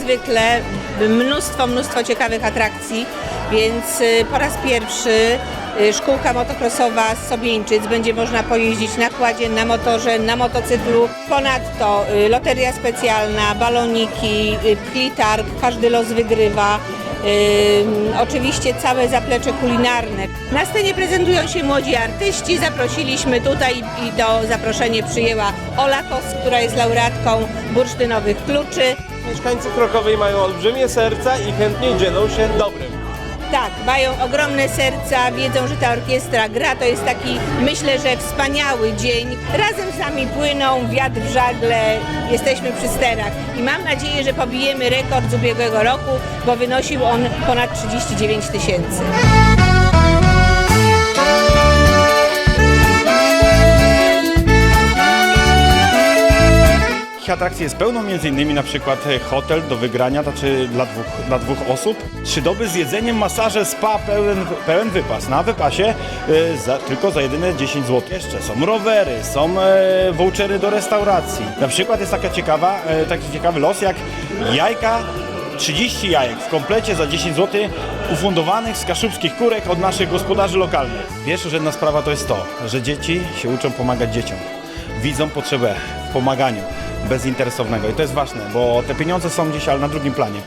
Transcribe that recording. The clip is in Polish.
zwykle mnóstwo, mnóstwo ciekawych atrakcji, więc y, po raz pierwszy y, szkółka motocrossowa z Sobieńczyc będzie można pojeździć na kładzie, na motorze, na motocyklu. Ponadto y, loteria specjalna, baloniki, y, pchli targ, każdy los wygrywa. Oczywiście całe zaplecze kulinarne. Na scenie prezentują się młodzi artyści. Zaprosiliśmy tutaj i do zaproszenie przyjęła Ola Kos, która jest laureatką bursztynowych kluczy. Mieszkańcy Krokowej mają olbrzymie serca i chętnie dzielą się dobrym. Tak, mają ogromne serca, wiedzą, że ta orkiestra gra. To jest taki, myślę, że wspaniały dzień. Razem z nami płyną wiatr w żagle, jesteśmy przy sterach. I mam nadzieję, że pobijemy rekord z ubiegłego roku, bo wynosił on ponad 39 tysięcy. Takich atrakcji jest pełno, między innymi na przykład e, hotel do wygrania, znaczy dla dwóch, dla dwóch osób. Trzy doby z jedzeniem, masaże, spa, pełen, pełen wypas. Na wypasie e, za, tylko za jedyne 10 zł. Jeszcze są rowery, są e, vouchery do restauracji. Na przykład jest taka ciekawa, e, taki ciekawy los jak jajka 30 jajek w komplecie za 10 zł ufundowanych z kaszubskich kurek od naszych gospodarzy lokalnych. Pierwsza sprawa to jest to, że dzieci się uczą pomagać dzieciom. Widzą potrzebę w pomaganiu bezinteresownego i to jest ważne, bo te pieniądze są dzisiaj na drugim planie.